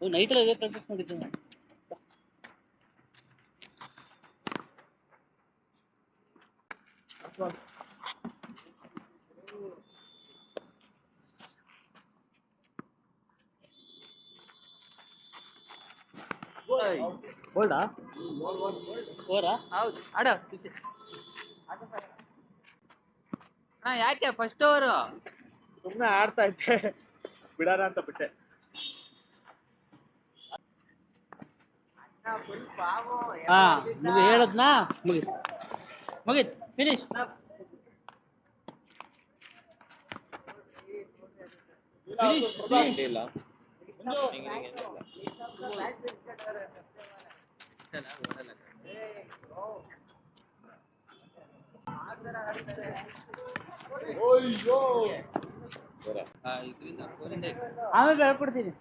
ನೈಟಲ್ಲಿ ಅದೇ ಪ್ರಾಕ್ಟೀಸ್ ಮಾಡಿದ್ದು ನಾನು. ಬೋಲ್ಡಾ ಓರಾ ಹೌದು. ಆಡು. ಖುಷಿ ಅಣ್ಣ ಯಾಕೆ ಫಸ್ಟ್ ಓವರು ಸುಮ್ಮನೆ ಆಡ್ತಾ ಇದ್ದೆ. ಬಿಡಾರ ಅಂತ ಬಿಟ್ಟೆ. ಹಾ ಮುಗಿ ಹೇಳದ್ನಾ? ಮುಗೀತು ಮುಗೀತು ಫಿನಿಶ್ ಆಮೇಲೆ ಹೇಳ್ಕೊಡ್ತೀನಿ.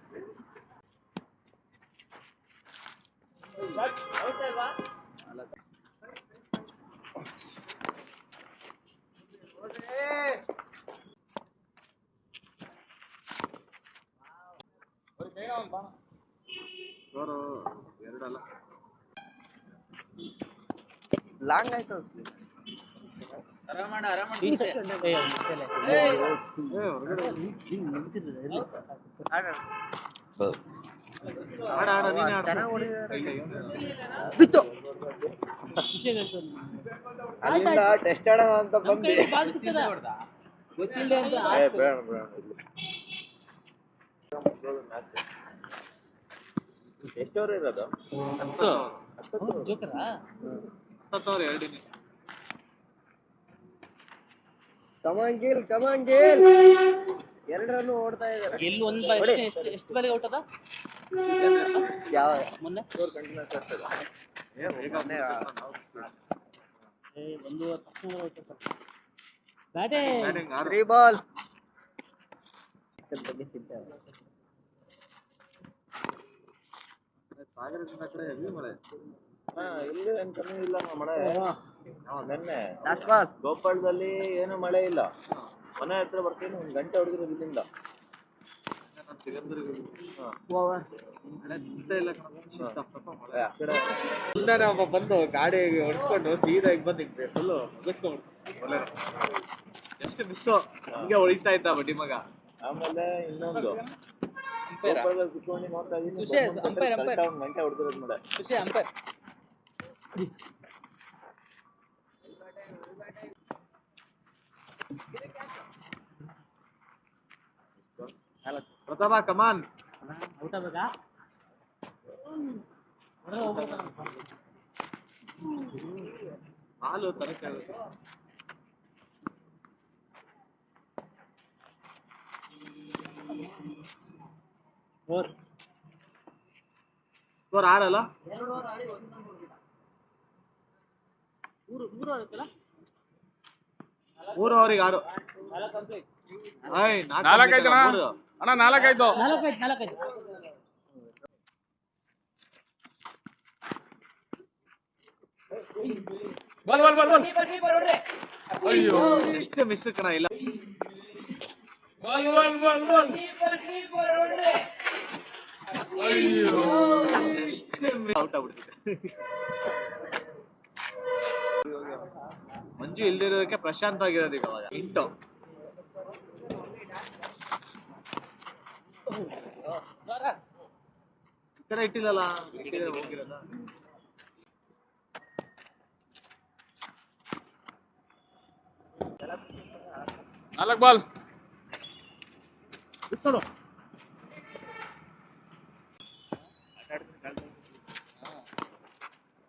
ಲಾಂಗ್ ಆಯ್ತು ಆರಾಮ ಮಾಡು ಆರಾಮ ಮಾಡು. ಈ ಖುಷಿ. second ಏ, ಮುಗ್ದಿಲ್ಲ. ಏಯ್. ಏ ಹೊರಗಡೆ ಹಿಂಗ್ ಬಿತ್ತು. ಅಲ್ಲಿಂದ ಟೆಸ್ಟ್ ಆಡೋಣ ಅಂತ ಬಂದು. ಎಷ್ಟು ಓವರ್ ಇರೋದು? ಹತ್ತು. ಹತ್ತು ಎರಡು ರನ್ ಓಡ್ತಾ ಇದ್ದಾರೆ. ಎಲ್ಲಿ ಒಂದ್ ಎಷ್ಟು ಎಷ್ಟು ಎಷ್ಟು ಬಾಲಿಗೆ ಔಟ್ ಅದ? ಯಾವ? ಮೊನ್ನೆ? ಸ್ಕೋರ್ ಕಂಟಿನ್ಯೂಸ್ ಆಗ್ತದೆ ಏ, ಬೇಗ ಮೊನ್ನೆ ಏ, ಒಂದು ತಕ್ಷಣ ಔಟ್ ಅದ ಬ್ಯಾಟೇ! ಬ್ಯಾಟಿಂಗ್ ತ್ರೀ ಬಾಲ್ ಸಾಗರದಿಂದ ಕಡೆ ಹೆವಿ ಮಳೆ? ಇಲ್ಲಿ ಏನ್ ಕಮ್ಮಿ ಇಲ್ಲ ಮಳೆ. ನೆನ್ನೆ. ಗೋಪಾಳದಲ್ಲಿ ಏನು ಮಳೆ ಇಲ್ಲ. ಮನೆ ಹತ್ರ ಬರ್ತೀನಿ ಒಂದು ಗಂಟೆ ಹೊಡೆದಿರೋದು ಇಲ್ಲಿಂದ. ಕಡೆ. ಒಬ್ಬ ಬಂದು ಗಾಡಿ ಹೊಡ್ಸ್ಕೊಂಡು ಸೀದಾ ಈಗ ಬಂದು ಹಿಂಗೆ ಫುಲ್ಲು ಮುಗಿಸ್ಕೊಂಡ್ಬಿಟ್ಟು ಎಷ್ಟು ಮಿಸ್ಸು ಹಿಂಗೆ ಹೊಳಿತಾ ಇದ್ದ ಬಡ್ಡಿ ಮಗ ಆಮೇಲೆ ಇನ್ನೊಂದು. ಕುತ್ಕೊಂಡು ನೋಡ್ತಾ. ಒಂದ್ ಗಂಟೆ ಹೊಡೆದಿರೋದು ಮಳೆ ಖುಷಿ ಅಂಪೈರ್ ಪ್ರತಾಪ ಕಮಾನ್ ಊಟ ಬೇಕಾ. ಹಾಲು ತರಕಾರಿ ಸ್ಕೋರ್ ಆರಲ್ಲ ಮೂರು ಓವರಿಗೆ ಆರು. ನಾಲ್ಕೈದು ಅಣ್ಣ. ನಾಲ್ಕೈದು. ನಾಲ್ಕೈದು ನಾಲ್ಕೈದು. ಬಲ್ ಬಲ್ ಬಲ್ ಬಲ್. ಅಯ್ಯೋ. ಎಷ್ಟು ಮಿಸ್ ಕಣ ಇಲ್ಲ. ಬಲ್ ಬಲ್ ಬಲ್ ಬಲ್. ಅಯ್ಯೋ. ಔಟ್ ಆಗ್ಬಿಡ್ತಿದೆ ಮಂಜು ಇಲ್ದಿರೋದಕ್ಕೆ ಪ್ರಶಾಂತ ಆಗಿರೋದು ಈಗ ಅವಾಗ ಇಂಟು. ಕಡೆ ಇಟ್ಟಿಲ್ಲಲ್ಲ? ಇಟ್ಟಿದ್ರೆ ಹೋಗಿರಲ್ಲ ನಾಲ್ಕು ಬಾಲ್. ಬಿಟ್ಕೊಡು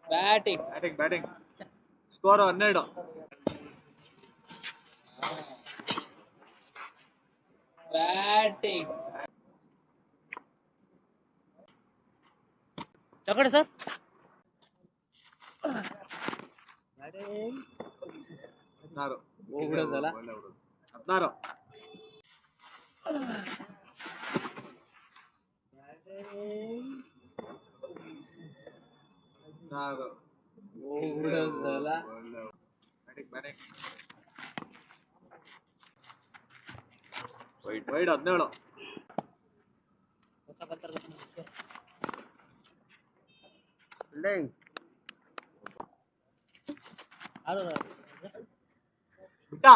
ಬ್ಯಾಟಿಂಗ್. Batting batting. ಸ್ಕೋರ್ ಹನ್ನೆರಡು. ಬ್ಯಾಟಿಂಗ್. ಚಕಡೆ ಸರ್ ಹದಿನಾರು ಹೋಗ್ಬಿಡೋದಲ್ಲ? ಒಳ್ಳೆ ಹುಡುಗ. ಹದಿನಾರು ಹದಿನಾರು ಹೋಗ್ಬಿಡೋದಲ್ಲ ಒಳ್ಳೆ ಬ್ಯಾಟಿಂಗ್ ಬ್ಯಾಟಿಂಗ್ ವೈಡ್ ವೈಡ್ ಹದಿನೇಳು ಹೊಸ ಬರ್ತಾರೆ ಅದು ಬಿಟ್ಟ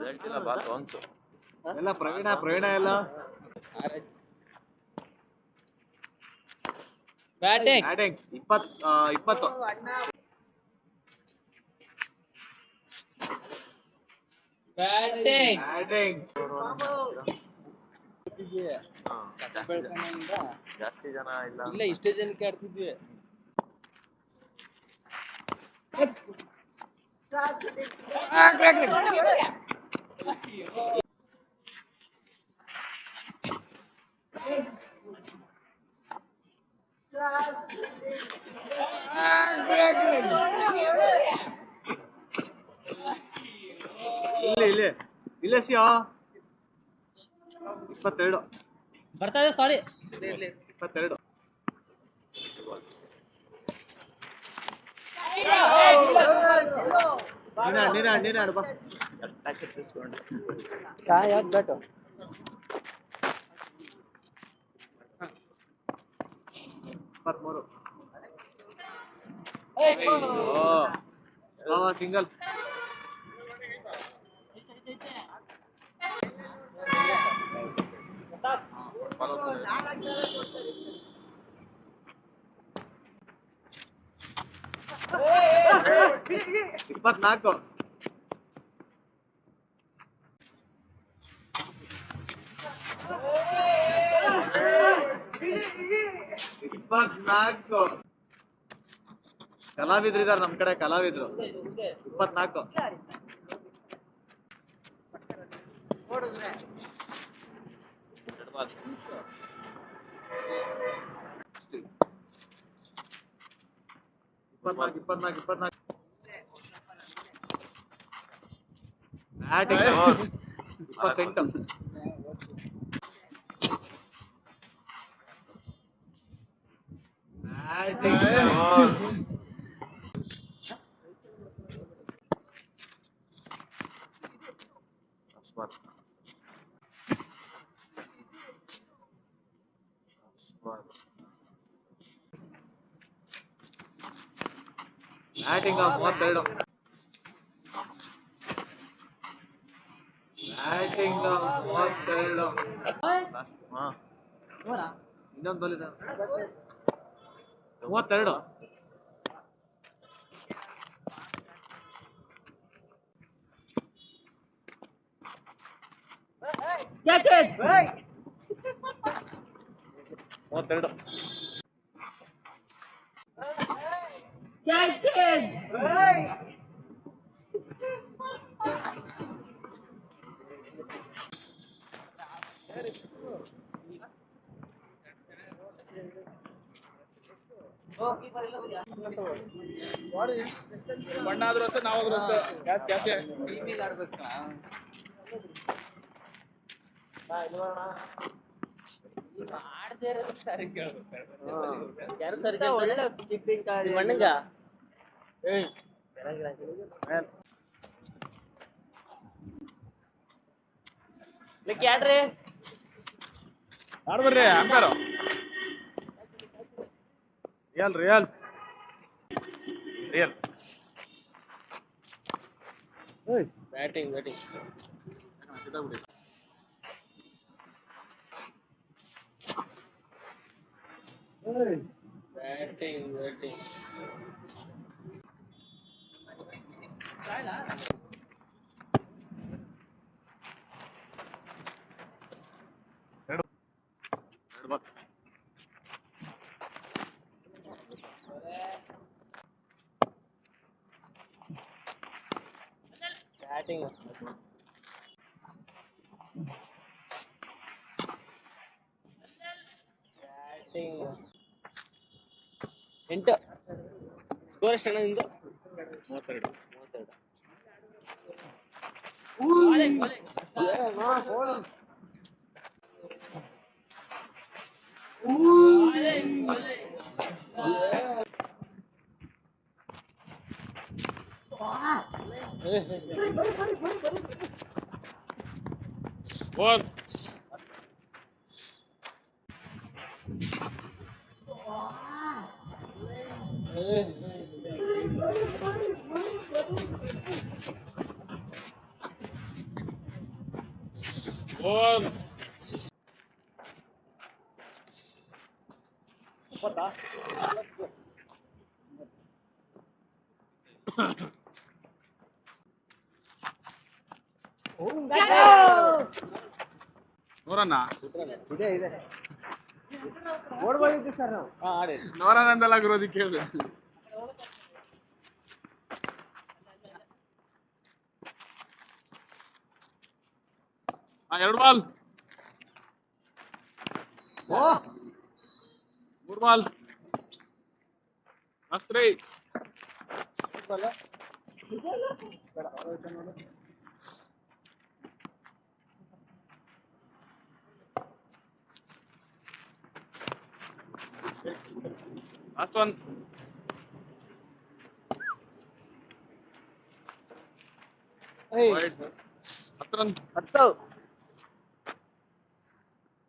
ಹೇಳ್ತಿಲ್ಲ ಬಾ ಎಲ್ಲ ಪ್ರವೀಣ ಪ್ರವೀಣ ಎಲ್ಲ ಬ್ಯಾಟಿಂಗ್ ಬ್ಯಾಟಿಂಗ್ ಇಪ್ಪತ್ತು. ಬ್ಯಾಟಿಂಗ್ ಬ್ಯಾಟಿಂಗ್ ಜಾಸ್ತಿ ಜನ ಇಲ್ಲ ಇಲ್ಲ ಇಷ್ಟೇ ಜನಕ್ಕೆ ಆಡ್ತಿದ್ವಿ. ಇಲ್ಲಿ ಇಲ್ಲೇ ಇಲ್ಲೇ ಸಿಯೋ. ಇಪ್ಪತ್ತೆರಡು. ಬರ್ತಾ ಇದೆ ಸಾರಿ ಇಪ್ಪತ್ತೆರಡು. ಬಾ. ಯಾವ್ದು ಬ್ಯಾಟು ಇಪ್ಪತ್ಮೂರು. ಸಿಂಗಲ್ ಇಪ್ಪತ್ನಾಲ್ಕು. ಇಪ್ಪತ್ನಾಲ್ಕು. ಕಲಾವಿದ್ರು ಇದಾರೆ ನಮ್ ಕಡೆ ಕಲಾವಿದ್ರು. ಇಪ್ಪತ್ನಾಲ್ಕು. ಇಪ್ಪತ್ನಾಲ್ಕು ಇಪ್ಪತ್ನಾಲ್ಕು ಇಪ್ಪತ್ನಾಲ್ಕು ಇಪ್ಪತ್ತೆಂಟು ಬ್ಯಾಟಿಂಗ್ ಬ್ಯಾಟಿಂಗ್ ಮೂವತ್ತೆರಡು ಬ್ಯಾಟಿಂಗ್ ಮೂವತ್ತೆರಡು ಇನ್ನೊಂದು ಬಲಿದ ಮೂವತ್ತೆರಡು ಮೂವತ್ತೆರಡು ಮೂವತ್ತೆರಡು ಬಣ್ಣ ಆದ್ರೂ ಅಷ್ಟೇ ನಾವಾದ್ರೂ ಅಷ್ಟೇ ಯಾಕೆ ಯಾಕೆ ಯಾರು ಸರಿ ಯಾಡ್ರಿ ಆಡ್ಬರ್ರಿ ಅಂಬಾರ real real. Real. Batting batting. Batting batting ಎರಡು ಬಾಲ್ ಬ್ಯಾಟಿಂಗ್ ಬ್ಯಾಟಿಂಗ್ ಎಂಟು. ಸ್ಕೋರ್ ಎಷ್ಟು ಅಣ್ಣ ನಿಂದು ಮೂವತ್ತೆರಡು. ಮೂವತ್ತೆರಡು. One. ನೂರನ್ನ ಇದೆ ಇದೆ. ಓಡ್ಬೋದಿತ್ತು ಸರ್ ನಾವು. ಹಾ ಆಡಿ ನೂರನ್ನಂದಲ್ಲ ಗುರೋದಿ ಕೇಳಿದೆ ಎರಡು ಬಾಲ್ ಓ ಮೂರು ball last three last one ಹತ್ತು ರನ್ ಹತ್ತು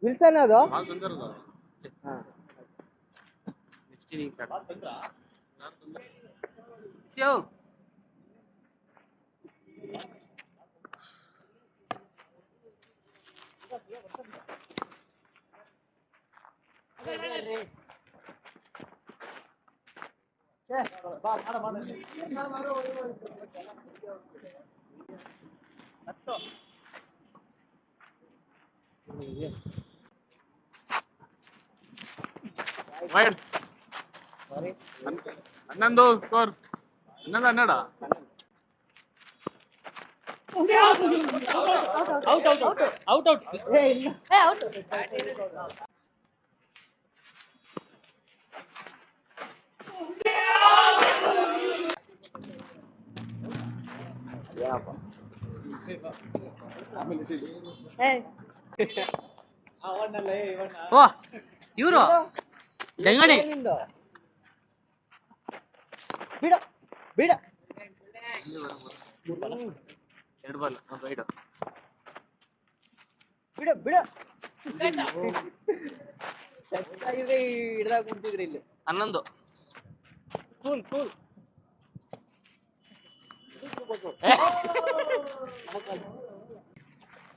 ವಿಲ್ಸನ್ ಅದು ಬಾಲ್ ಬಂದಿರೋದು next inning start wide sorry ಹನ್ನೊಂದು ಸ್ಕೋರ್ ಹನ್ನೊಂದು ಹನ್ನೆರಡ out out out out out ಓ ಎಲ್ಲಿಂದ? ಬಿಡ ಬಿಡ. ಎರಡು ಬಾಲ್ ಬಿಡ. ಬಿಡ ಹಿಡ್ದಾಗ ಬಿಡ್ತಿದ್ರಿ ಇಲ್ಲಿ. ಹನ್ನೊಂದು. Cool cool.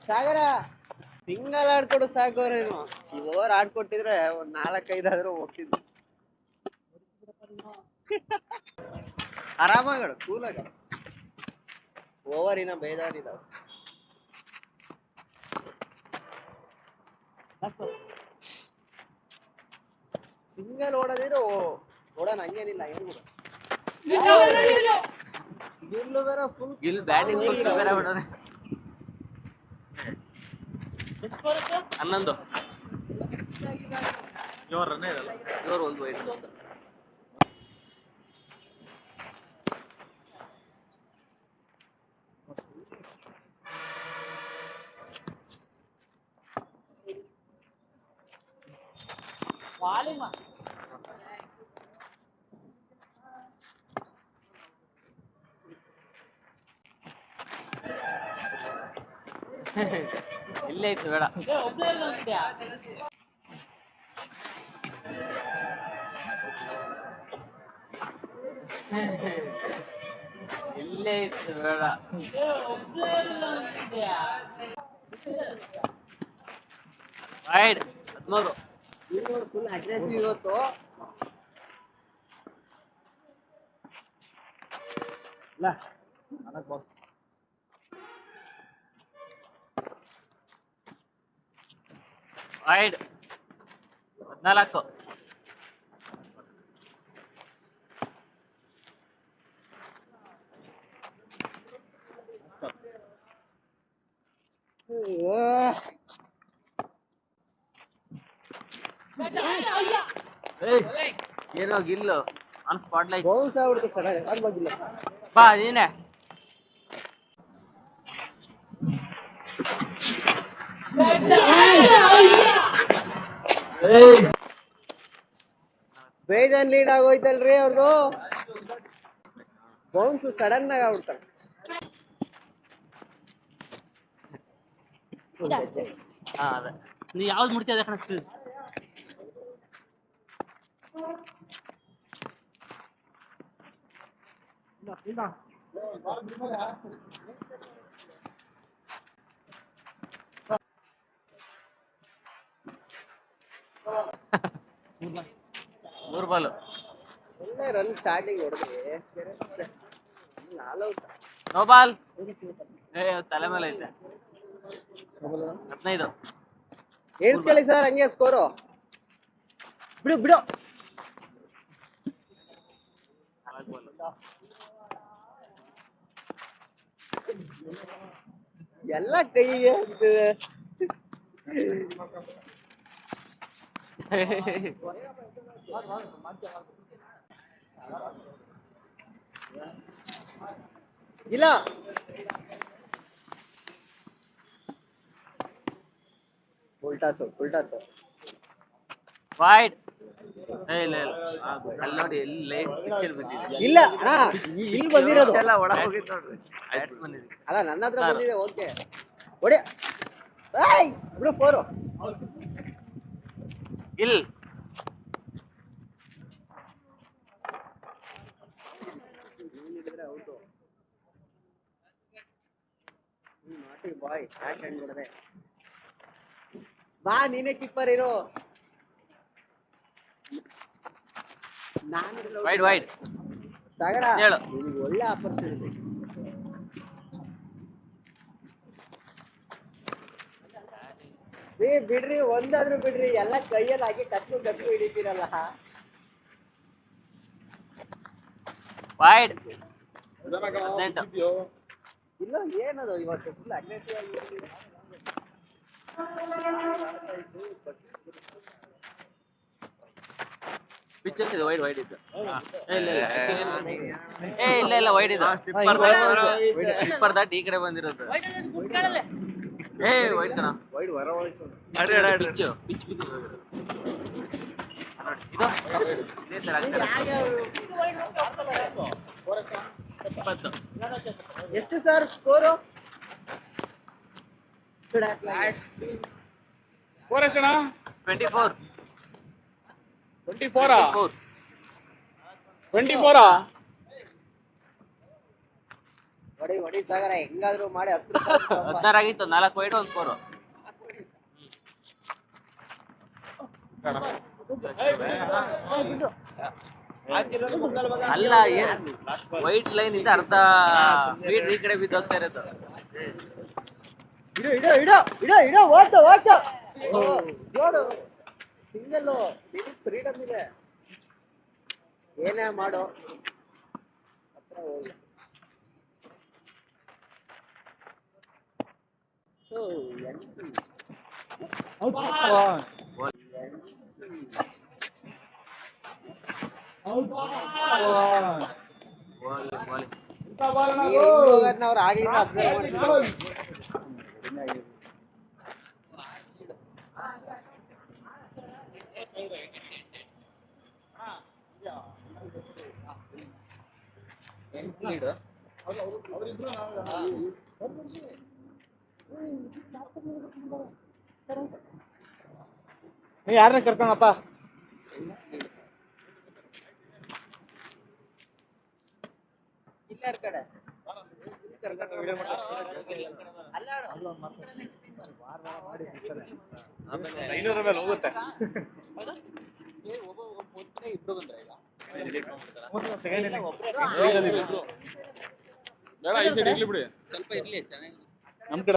ಸಾಗರ. ಸಿಂಗಲ್ ಆಡ್ಕೊಡು ಸಾಕು ಅವ್ರೇನು ಈ ಓವರ್ ಆಡ್ಕೊಟ್ಟಿದ್ರೆ ಒಂದ್ ನಾಲ್ಕೈದಾದ್ರೂ ಹೋಗ್ತಿದ್ವಿ ಆರಾಮಾಗಡು ಓವರ್ ಓವರಿನ ಬೇಜಾರಿದಾವ. ಸಿಂಗಲ್ ಓಡೋದಿದ್ರೆ ಓ ಓಡೋಣ ಹಂಗೇನಿಲ್ಲ ಏನು ಗಿಲ್ಲು ಬೇರೆ ಫುಲ್ ಗಿಲ್ ಬ್ಯಾಟಿಂಗ್ ಫುಲ್ ಬೇರೆ ಹನ್ನೊಂದು. ಇವ್ರ ರನ್ನೇ ಇರಲ್ಲ. ಇವರು ಒಂದು ವೈಡ್ ಇಲ್ಲೇ ಇತ್ತು ಬೇಡ. ಇಲ್ಲೇ ಇತ್ತು ಬೇಡ. ರೈಡ್ ಹದಿಮೂರು. ಫುಲ್ ಅಗ್ರೆಸಿವ್ ಇವತ್ತು ವೈಡ್ ಹದಿನಾಲ್ಕು. ಏಯ್ ಏನೋ ಗಿಲ್ಲು ಆನ್ ಸ್ಪಾಟ್ ಲೈಟ್ ಬೌನ್ಸ್ ಆಗ್ಬಿಡ್ತು ಸರ್ ಆಡ್ಬೋದಿಲ್ಲ ಬಾ ನೀನೆ. ಬೇಜಾನ್ ಲೀಡ್ ಆಗೋಯ್ತಲ್ರಿ ಅವ್ರದು? ಬೌನ್ಸ್ ಸಡನ್ ಆಗಿ ಆಗ್ಬಿಡ್ತಾರೆ. ಹಾ ಅದೇ. ನೀ ಯಾವ್ದು ಮುಡ್ತೀಯ ಅದೇ ಕಣ ಮೂರು ಬಾಲು ಒಳ್ಳೆ ರನ್ ಸ್ಟಾರ್ಟಿಂಗ್ ನೋ ಬಾಲ್ ಏ ತಲೆ ಮೇಲೆ ಐತೆ. ಹದಿನೈದು. ಏನ್ಸ್ಕೊಳ್ಳಿ ಸರ್ ಹಂಗೆ ಸ್ಕೋರು ಬಿಡು ಬಿಡು. ಎಲ್ಲ ಕೈಗೆ ಹೋಗ್ತದೆ. ಇಲ್ಲ. ಉಲ್ಟಾಸು ಉಲ್ಟಾಸು. ವೈಡ್ ಏ ಇಲ್ಲ ಇಲ್ಲ. ಅಲ್ಲಿ ನೋಡಿ ಎಲ್ಲಿ ಲೈಟ್ ಪಿಕ್ಚರ್ ಬಂದಿದೆ ಇಲ್ಲ ಅಣ್ಣ ಇಲ್ಲಿ ಬಂದಿರೋದು. ಒಳ ಹೋಗಿದ್ ನೋಡ್ರಿ. ಅಲ್ಲ ನನ್ನ ಹತ್ರ ಬಂದಿದೆ ಓಕೆ ಹೊಡೆ ಏಯ್ ಬಿಡು ಫೋರು ಗಿಲ್ ಬಾಯ್ ಬಾ ನೀನೇ ಕೀಪರ್ ಇರೋ. ನಾನು ವೈಡ್ ವೈಡ್ ಸಾಗರ ಹೇಳು. ಒಳ್ಳೆ ಆಪರ್ಚುನಿಟಿ ಏ ಬಿಡ್ರಿ ಒಂದಾದ್ರೂ ಬಿಡ್ರಿ ಎಲ್ಲ ಕೈಯಲ್ಲಿ ಹಾಕಿ ಕತ್ತು ಕತ್ತು ಹಿಡಿತೀರಲ್ಲ ವೈಡ್ ಹದಿನೆಂಟು. ಇಲ್ಲ ಏನದು ಇವತ್ತು ಫುಲ್ ಅಗ್ರೆಸಿವ್ ಆಗಿ ಪಿಚ್ ಇದೆ ವೈಡ್ ವೈಡ್ ಏ, ಇಲ್ಲ ಇಲ್ಲ ಏ ಇಲ್ಲ ಇಲ್ಲ ವೈಡ್ ಇದು. ಸ್ಲಿಪ್ಪರ್ ದಾಟ್. ಈ ಕಡೆ ಬಂದಿರೋದು. ಏ ವೈಡ್ ಕಣ ವೈಡ್ ಹೊರ ಹೋಯ್ತು ಪಿಚ್ ಪಿಚ್ ಪಿಚ್ ಇದು ಇದೇ ತರ ಆಗ್ತಾರೆ ಇಪ್ಪತ್ತು ಎಷ್ಟು ಸರ್ ಸ್ಕೋರು ಫೋರ್ ಎಷ್ಟಣ್ಣ ಟ್ವೆಂಟಿ ಫೋರ್ ಟ್ವೆಂಟಿ ಫೋರಾ ಫೋರ್ ಟ್ವೆಂಟಿ ಫೋರಾ ಹೊಡಿ ಹೊಡಿ ಸಾಗರ ಹೆಂಗಾದ್ರೂ ಮಾಡಿ ಹತ್ತು ಹದಿನಾರು ಆಗಿತ್ತು ನಾಲ್ಕು ವೈಟ್ ಒಂದು ಫೋರ್ ಅಲ್ಲ ಏನ್ ವೈಟ್ ಲೈನ್ ಇಂದ ಅರ್ಧ ಫೀಟ್ ಈ ಕಡೆ ಬಿದ್ದೋಗ್ತಾ ಇರೋದು. ಇಡು ಇಡೋ ಇಡೋ ಇಡೋ ಇಡೋ ಓಡ್ತು ಓಡ್ತು. ನೋಡು. ಸಿಂಗಲ್ ಫ್ರೀಡಮ್ ಇದೆ. ಏನೇ ಮಾಡು. ಹತ್ರ ಹೋಗಿ. ಓ, ಎಂಟು. ಬಾಲ್ ಬಾಲ್ ನೀವ್ ಹಿಂಗ್ ಹೋಗೋದ್ನ ಅವ್ರು ಆಗ್ಲಿಂದ ಅಬ್ಸರ್ವ್ ಮಾಡ್ತಾರೆ ನೀ ಯಾರನ್ನ ಕರ್ಕೊಂಡಪ್ಪ ಇಲ್ಲಾರ್ ಕಡೆ ಅಲ್ಲ ಐನೂರ ಮೇಲೆ ಹೋಗುತ್ತೆ ಬೇಡ ಈ ಸೈಡ್ ಇರ್ಲಿ ಬಿಡಿ ಸ್ವಲ್ಪ ಇರ್ಲಿ ಚೆನ್ನಾಗಿ ನಮ್ ಕಡೆ